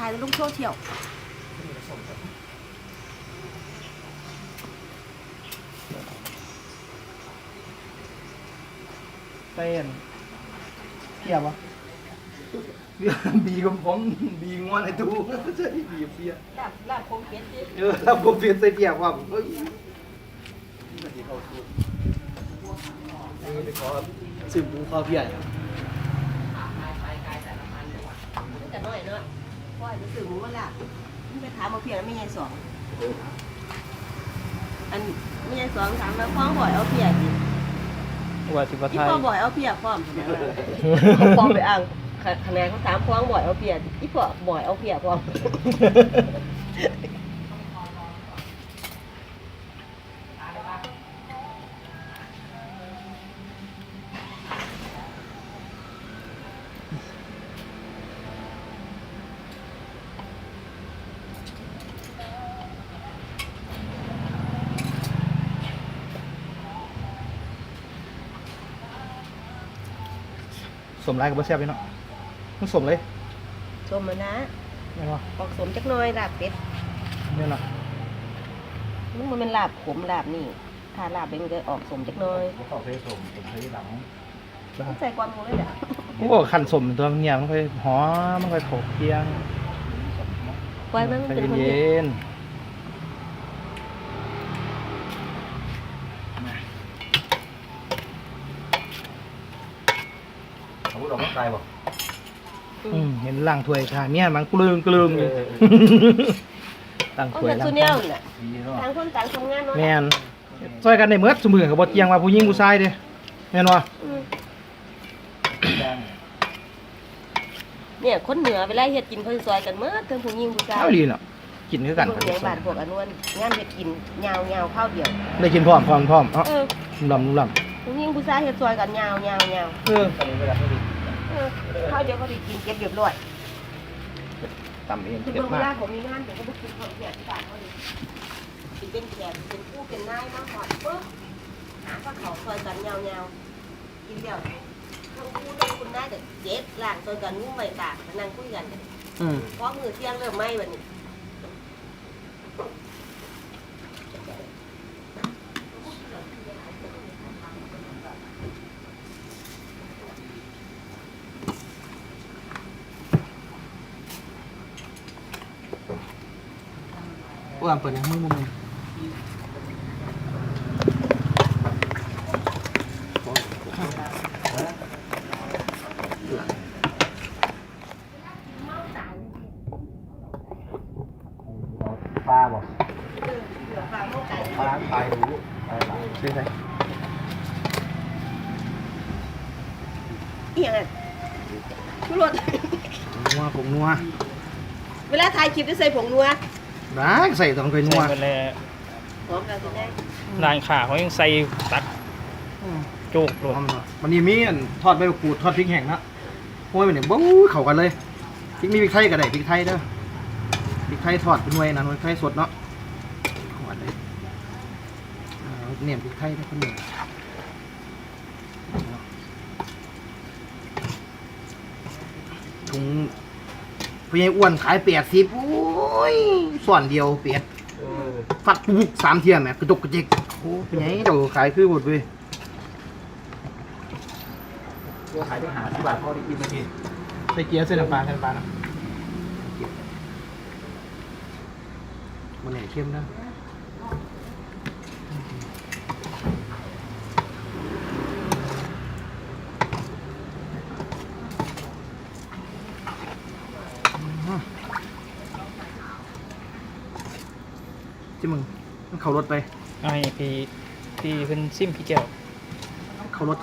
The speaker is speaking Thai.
ถ่ายแล้วลงโซเชียลเต้นเทียบวะบีกับผมบีงอนไอ้ตูใช่บีเปียลาบลาบคงเก็ดดิเออล้วผมเปียนใส่เปียกว่าเฮ้ยมันจะเข้าทุนเออไปขอซื้อหมูข้าวเปียกมันจะน้อยเนาะ พ่อจะสื่อหมูว่าลาบมันไปถามมาเพียงแล้วไม่ใช่สองอันไม่ใช่สองถามมาฟ้องบ่อยเอาเพียดิว่าสิบ่อีไทยพ่อบ่อยเอาเพียพร้อมเขาฟ้องไปอ่างคะแนนเขาถามฟ้องบ่อยเอาเพียอีพ่อบ่อยเอาเพียพร้อม สมไรกับบ่แซ่บเลยเนาะมันสมเลยชมมานะแม่นบ่ออกสมจักหน้อยลาบเป็ดแม่นเนาะมันบ่แมันลาบขมลาบนี่ ถ้าลาบเป็นก็ออกสมจักหน้อยเขาเคยส่งผมเคยหลังใส่ความหมูเลยแหละโอ้ขันสมตัวมันเนี่ยมันค่อยหอมมันค่อยโขกเคียงปล่อยมันใจเป็นคนเยเดียว็นเขา พูดออกมาตายบอก อืมเห็นล่างถ้วยค่ะเนี่ยมันกลืมกลืมอยู่ล่างเอาถ้วยเงินล่างสุเนียวนี่แหละดีเนาะต่างคนต่างทำงานเนาะแม่นซอยกันได้เมื่อสมือกับบ่เจียงว่าผู้หญิงผู้ชายเด้แม่นบ่อืมแดงเนี่ยคนเหนือเวลาเฮ็ดกินเขาสิซอยกันเมื่อเทิงผู้หญิงผู้ชายเอาดีเนาะกินคือกันพวกเลี้ยงบานพวกอนวนงานเฮ็ดกินยาวยาข้าวเดียว ได้กินพร้อมพร้อมพร้อมเอ้าเออนุ่มลำนุ่มลผู้หญิง ผู้ชายเฮ็ดซอยกันยาวยาวยาวำเออตอนนี้เวลาไม่ดีเออข้าวเดียวก็ได้กินเก็บเรียบร้อยตำเองคือเด็ดเวมากลาผมมีงานผมก็บ่กินข้าวเที่ยงที่บ้านเขาเลยสิเป็นแขกเป็นผู้เป็นนายมาหอดปึ๊บหาก็เขาซอยกันยาวยาวกินเดียวทั้งผู้ทั้งคุณนายเด็กเจ็บล้างซอยกันงุ้มใบตากนั่งคุยกัน อืม พอมือเที่ยงเริ่มไหม้บัดนี้ ว่าเปิดยังมือมุมนึงปลาบอกเออเหลือฟังเข้าใจปลาตายรู้ตายหลังใช่ใช่อีหยังอะชุรสนัวผมนัว เวลาถ่ายคลิปจะใส่ผงนัว ได้ใส่ต้องเคยนัวใส่ไปแล้วพร้อมกันจะได้ร้านขาเขายังใส่ตักโจกโลดวันนี้มีอันทอดใบมะกรูดทอดพริกแห้งนะโอ้ยวันนี้บู๊เข้ากันเลยพริกมีพริกไทยก็ได้พริกไทยเด้อพริกไทยทอดเป็นหน่วยนะหน่วยไทยสดเนาะเข้ากันเลยอ่าเนี่ยพริกไทยนะคนหนึ่งถุงพี่ใหญ่อ้วนขายแปดสิบโอ้ ยส่วนเดียวเป็ดเออฟัดปุ๊บสามเทียมแหมกระจกกระเจกโอ้เป็นไงเดี๋ยวขายคือหมดเว้ยตัวขายต้องหาที่บาทพอได้กินมาทีใส่เกียร์ใส่น้ำปลาใส่น้ำปลานะมันไหนเข้มนะ จิมึงมันเขารถไปเอาให้พี่พี่เพิ่นซิมพี่แก้วเขารถ